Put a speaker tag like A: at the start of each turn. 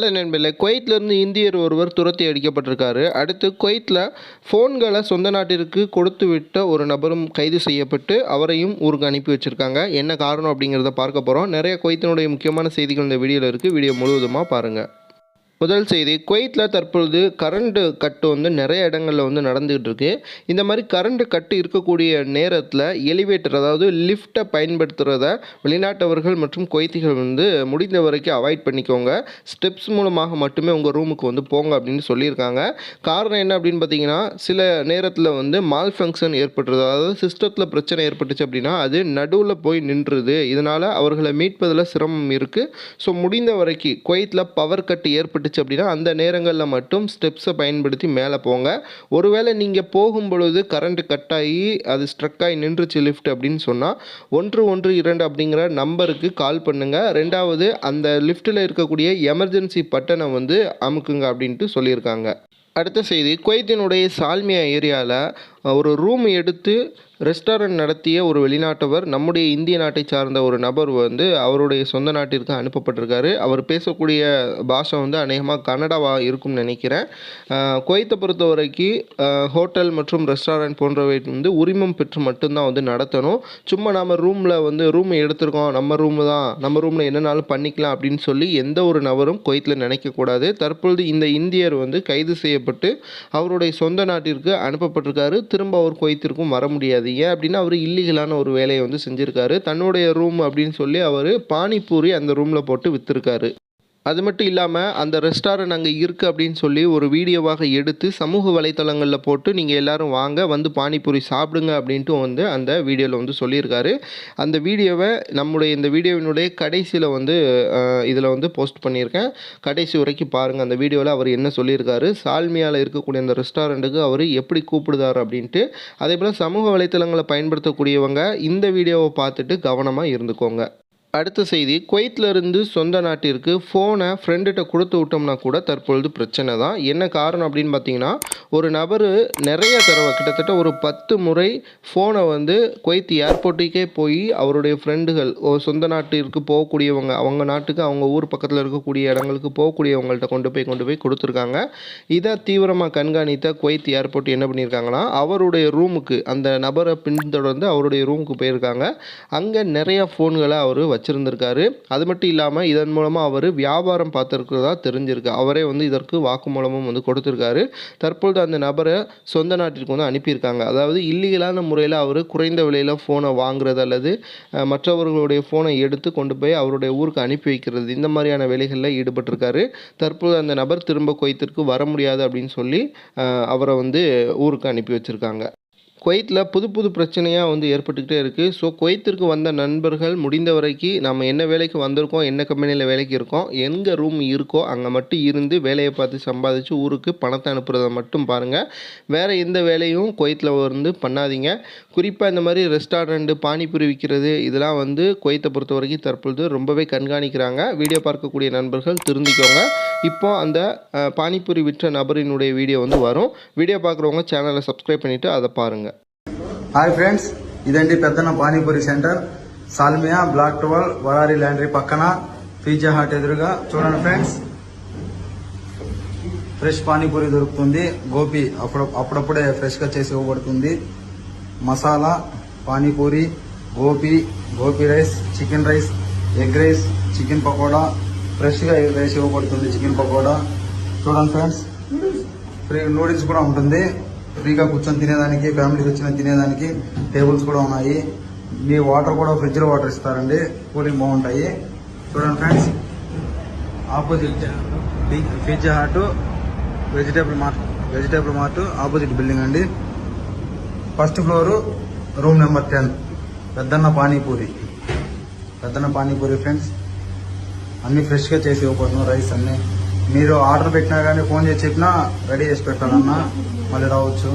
A: Hello நண்பர்களே குவைத்திலிருந்து இந்தியர் ஒருவர் துரத்தி அடிக்கப்பட்டிருக்காரு. அடுத்து குவைத்தில் ஃபோன்களை சொந்த நாட்டிற்கு கொடுத்து விட்ட ஒரு நபரும் கைது செய்யப்பட்டு அவரையும் ஊருக்கு அனுப்பி வச்சுருக்காங்க. என்ன காரணம் அப்படிங்கிறத பார்க்க போகிறோம் நிறைய குவைத்தினுடைய முக்கியமான செய்திகள் இந்த வீடியோவில் இருக்குது வீடியோ முழுவதுமாக பாருங்கள் முதல் செய்தி குவைத்தில் தற்பொழுது கரண்ட்டு கட்டு வந்து நிறைய இடங்களில் வந்து நடந்துகிட்டு இருக்கு இந்த மாதிரி கரண்ட் கட்டு இருக்கக்கூடிய நேரத்தில் எலிவேட்டர் அதாவது லிஃப்ட்டை பயன்படுத்துகிறத வெளிநாட்டவர்கள் மற்றும் குவைத்திகள் வந்து முடிந்த வரைக்கும் அவாய்ட் பண்ணிக்கோங்க. ஸ்டெப்ஸ் மூலமாக மட்டுமே உங்கள் ரூமுக்கு வந்து போங்க அப்படின்னு சொல்லியிருக்காங்க. காரணம் என்ன அப்படின்னு பார்த்தீங்கன்னா சில நேரத்தில் வந்து மால் ஃபங்க்ஷன் ஏற்பட்டுருது அதாவது சிஸ்டத்தில் பிரச்சனை ஏற்பட்டுச்சு அப்படின்னா அது நடுவில் போய் நின்றுது. இதனால் அவர்களை மீட்பதில் சிரமம் இருக்குது ஸோ முடிந்த வரைக்கும் குவைத்தில் பவர் கட்டு ஏற்பட்டு இருந்துச்சு அப்படின்னா அந்த நேரங்களில் மட்டும் ஸ்டெப்ஸை பயன்படுத்தி மேலே போங்க. ஒருவேளை நீங்கள் போகும் பொழுது கரண்ட் கட் ஆகி அது ஸ்ட்ரக் ஆகி நின்றுச்சு லிஃப்ட் அப்படின்னு சொன்னால் ஒன்று ஒன்று இரண்டு அப்படிங்கிற நம்பருக்கு கால் பண்ணுங்கள் ரெண்டாவது அந்த லிஃப்ட்டில் இருக்கக்கூடிய எமர்ஜென்சி பட்டனை வந்து அமுக்குங்க அப்படின்ட்டு சொல்லியிருக்காங்க. அடுத்த செய்தி குவைத்தினுடைய சால்மியா ஏரியாவில் ஒரு ரூம் எடுத்து ரெஸ்டாரண்ட் நடத்திய ஒரு வெளிநாட்டவர் நம்முடைய இந்திய நாட்டை சார்ந்த ஒரு நபர் வந்து அவருடைய சொந்த நாட்டிற்கு அனுப்பப்பட்டிருக்காரு. அவர் பேசக்கூடிய பாஷை வந்து அநேகமாக கன்னடாவாக இருக்கும்னு நினைக்கிறேன். அஹ் குவைத்தை பொறுத்த வரைக்கும் ஹோட்டல் மற்றும் ரெஸ்டாரண்ட் போன்றவை வந்து உரிமம் பெற்று மட்டும்தான் வந்து நடத்தணும். சும்மா நம்ம ரூமில் வந்து ரூம் எடுத்திருக்கோம் நம்ம ரூம் தான் நம்ம ரூமில் என்னனாலும் பண்ணிக்கலாம் அப்படின்னு சொல்லி எந்த ஒரு நபரும் குவைத்தில் நினைக்கக்கூடாது தற்பொழுது இந்த இந்தியர் வந்து கைது செய்யப்பட்டு அவருடைய சொந்த நாட்டிற்கு அனுப்பப்பட்டிருக்காரு. திரும்ப அவர் குவைத்திற்கும் வர முடியாது. ஏன் அப்படின்னா அவர் இல்லீகலான ஒரு வேலையை வந்து செஞ்சுருக்காரு. தன்னுடைய ரூம் அப்படின்னு சொல்லி அவர் பானிபூரி அந்த ரூமில் போட்டு விற்றுருக்காரு அது மட்டும் இல்லாமல் அந்த ரெஸ்டாரண்ட் அங்கே இருக்குது அப்படின்னு சொல்லி ஒரு வீடியோவாக எடுத்து சமூக வலைத்தளங்களில் போட்டு நீங்கள் எல்லாரும் வாங்க வந்து பானிபூரி சாப்பிடுங்க அப்படின்ட்டு வந்து அந்த வீடியோவில் வந்து சொல்லியிருக்காரு. அந்த வீடியோவை நம்முடைய இந்த வீடியோவினுடைய கடைசியில் வந்து இதில் வந்து போஸ்ட் பண்ணியிருக்கேன். கடைசி வரைக்கும் பாருங்கள் அந்த வீடியோவில் அவர் என்ன சொல்லியிருக்காரு. சால்மியாவில் இருக்கக்கூடிய அந்த ரெஸ்டாரண்ட்டுக்கு அவர் எப்படி கூப்பிடுதார் அப்படின்ட்டு. அதே போல் சமூக வலைத்தளங்களை பயன்படுத்தக்கூடியவங்க இந்த வீடியோவை பார்த்துட்டு கவனமாக இருந்துக்கோங்க. அடுத்த செய்தி குவைத்திலிருந்து சொந்த நாட்டிற்கு ஃபோனை ஃப்ரெண்டுகிட்ட கொடுத்து விட்டோம்னா கூட தற்பொழுது பிரச்சனை தான். என்ன காரணம் அப்படின்னு பார்த்தீங்கன்னா ஒரு நபர் நிறைய தடவை கிட்டத்தட்ட ஒரு பத்து முறை ஃபோனை வந்து குவைத் ஏர்போர்ட்டுக்கே போய் அவருடைய ஃப்ரெண்டுகள் சொந்த நாட்டிற்கு போகக்கூடியவங்க அவங்க நாட்டுக்கு அவங்க ஊர் பக்கத்தில் இருக்கக்கூடிய இடங்களுக்கு போகக்கூடியவங்கள்ட்ட கொண்டு போய் கொண்டு போய் கொடுத்துருக்காங்க. இதை தீவிரமாக கண்காணித்த குவைத் ஏர்போர்ட் என்ன பண்ணியிருக்காங்கன்னா அவருடைய ரூமுக்கு அந்த நபரை பின்தொடர்ந்து அவருடைய ரூமுக்கு போயிருக்காங்க. அங்கே நிறைய ஃபோன்களை அவர் வச்சுருந்துருக்காரு. அது மட்டும் இல்லாமல் இதன் மூலமாக அவர் வியாபாரம் பார்த்துருக்கிறதா தெரிஞ்சிருக்கு. அவரே வந்து இதற்கு வாக்குமூலமும் வந்து கொடுத்துருக்காரு. தற்பொழுது அந்த நபரை சொந்த நாட்டிற்கு வந்து அனுப்பியிருக்காங்க. அதாவது இல்லீகலான முறையில் அவர் குறைந்த விலையில் ஃபோனை வாங்குறது அல்லது மற்றவர்களுடைய ஃபோனை எடுத்து கொண்டு போய் அவருடைய ஊருக்கு அனுப்பி வைக்கிறது. இந்த மாதிரியான வேலைகளில் ஈடுபட்டிருக்காரு. தற்போது அந்த நபர் திரும்ப குவைத்திற்கு வர முடியாது அப்படின்னு சொல்லி அவரை வந்து ஊருக்கு அனுப்பி வச்சுருக்காங்க. குவைத்தில் புது புது பிரச்சனையாக வந்து ஏற்பட்டுக்கிட்டே இருக்குது ஸோ குவைத்திற்கு வந்த நண்பர்கள் முடிந்த வரைக்கும் நம்ம என்ன வேலைக்கு வந்திருக்கோம் என்ன கம்பெனியில் வேலைக்கு இருக்கோம் எங்கே ரூம் இருக்கோ அங்கே மட்டும் இருந்து வேலையை பார்த்து சம்பாதிச்சு ஊருக்கு பணத்தை அனுப்புறதை மட்டும் பாருங்கள் வேறு எந்த வேலையும் குவைத்தில் வந்து பண்ணாதீங்க. குறிப்பாக இந்த மாதிரி ரெஸ்டாரண்ட்டு பானிபூரி விற்கிறது இதெல்லாம் வந்து குவைத்தை பொறுத்த வரைக்கும் தற்பொழுது ரொம்பவே கண்காணிக்கிறாங்க. வீடியோ பார்க்கக்கூடிய நண்பர்கள் திருந்திக்கோங்க இப்போ அந்த அஹ், பானிபூரி விற்ற நபரினுடைய வீடியோ வந்து வரும் வீடியோ பார்க்குறவங்க சேனலை சப்ஸ்கிரைப் பண்ணிவிட்டு அதை பாருங்கள்
B: హాయ్ ఫ్రెండ్స్ ఇదండి Peddanna panipuri centre Salmiya block twelve వరారి laundry పక్కన పిజ్జా హట్ ఎదురుగా చూడండి ఫ్రెండ్స్ ఫ్రెష్ పానీపూరి దొరుకుతుంది గోపి అప్పుడు అప్పుడప్పుడే ఫ్రెష్గా చేసి ఇవ్వబడుతుంది masala panipuri gobi gobi rice chicken rice egg rice chicken pakora ఫ్రెష్గా రైస్ ఇవ్వబడుతుంది చికెన్ పకోడా చూడండి ఫ్రెండ్స్ ఫ్రీ నూడిల్స్ కూడా ఉంటుంది. ఫ్రీగా కూర్చొని తినేదానికి ఫ్యామిలీకి వచ్చిన తినేదానికి టేబుల్స్ కూడా ఉన్నాయి. మీ వాటర్ కూడా ఫ్రిడ్జ్లో వాటర్ ఇస్తారండి. కూలింగ్ బాగుంటాయి. చూడండి friends opposite pizza hut vegetable mart vegetable mart opposite building అండి. First floor room number ten Peddanna panipuri. Peddanna panipuri friends అన్ని ఫ్రెష్గా చేసి ఇవ్వబడును రైస్ అన్ని. మీరు ఆర్డర్ పెట్టినా కానీ ఫోన్ చేసి చెప్పినా రెడీ చేసి పెట్టాలన్నా మళ్ళీ రావచ్చు.